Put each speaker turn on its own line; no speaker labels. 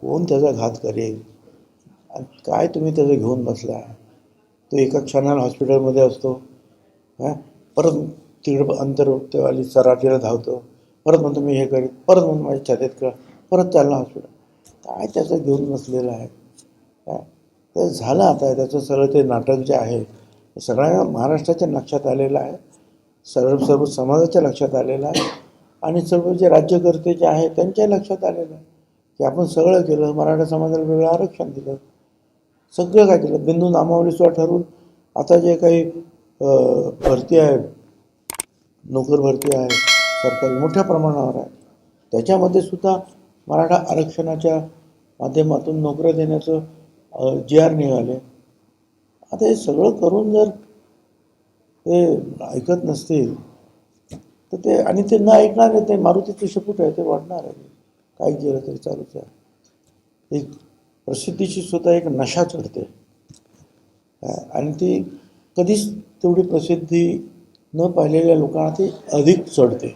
कोण त्याचा घात करेल? आणि काय तुम्ही त्याचं घेऊन बसला? तो एका क्षणाला हॉस्पिटलमध्ये असतो. हां? परत तिकडं अंतर्वाली सराटीला धावतो. परत म्हणतो मी हे करीत परत म्हणून माझ्या छातीत करा परत चालला हॉस्पिटल. काय त्याचं घेऊन बसलेलं आहे? काय ते झालं आता. त्याचं सगळं ते नाटक जे आहे सगळ्या महाराष्ट्राच्या लक्षात आलेलं आहे. सर्व सर्व समाजाच्या लक्षात आलेलं आहे. आणि सर्व जे राज्यकर्ते जे आहे त्यांच्या लक्षात आलेलं आहे. की आपण सगळं केलं मराठा समाजाला वेगळं आरक्षण दिलं. सगळं काय केलं? बिंदू नामावलीसुद्धा ठरवून आता जे काही भरती आहे नोकर भरती आहे सरकारी मोठ्या प्रमाणावर आहे त्याच्यामध्ये सुद्धा मराठा आरक्षणाच्या माध्यमातून नोकऱ्या देण्याचं जी आर निघाले. आता हे सगळं करून जर ते ऐकत नसतील तर ते आणि ते न ऐकणारे ते मारुतीचे शपूट आहे ते वाढणार आहे. काय केलं तरी चालूच आहे एक प्रसिद्धीची सुद्धा एक नशा चढते. आणि ती कधीच तेवढी प्रसिद्धी न पाहिलेल्या लोकांना ती अधिक चढते.